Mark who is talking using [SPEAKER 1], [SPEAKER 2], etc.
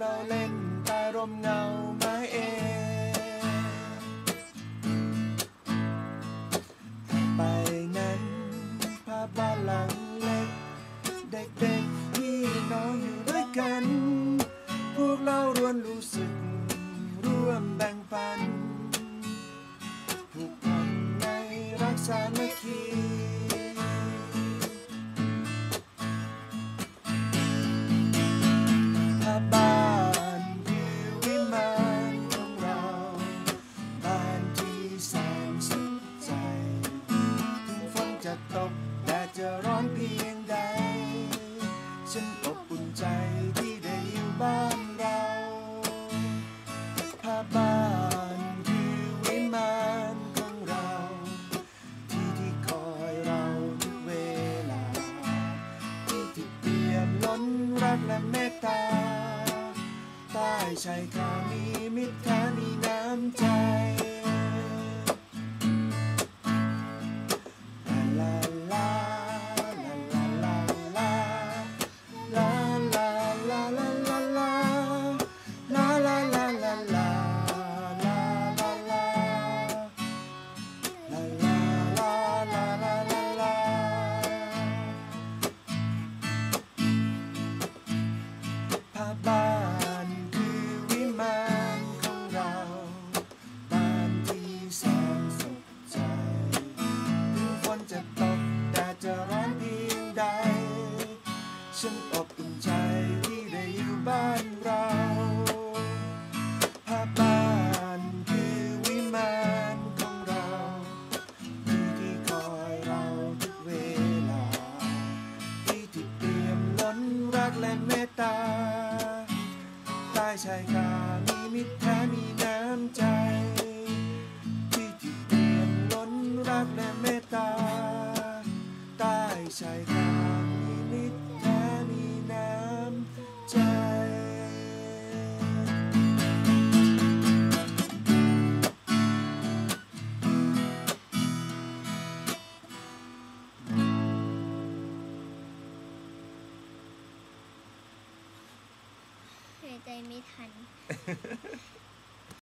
[SPEAKER 1] เราเล่นใต้ร่มเงาไม้เองไปนั้นภาพบ้านหลังเล็ก เด็กๆพี่น้องอยู่ด้วยกัน พวกเรารวนรู้สึก ร่วมแบ่งปันผูกพันในรักสามื่คี ฉันอบอุ่นใจที่ได้อยู่บ้านเราผ้าบ้านคือวิมานของเรา ที่ที่คอยเราทุกเวลา ที่ที่เปี่ยมล้นรักและเมตตา ใต้ชายคามีมิตรแท้มีน้ำใจ ใใจ
[SPEAKER 2] ไม่ทัน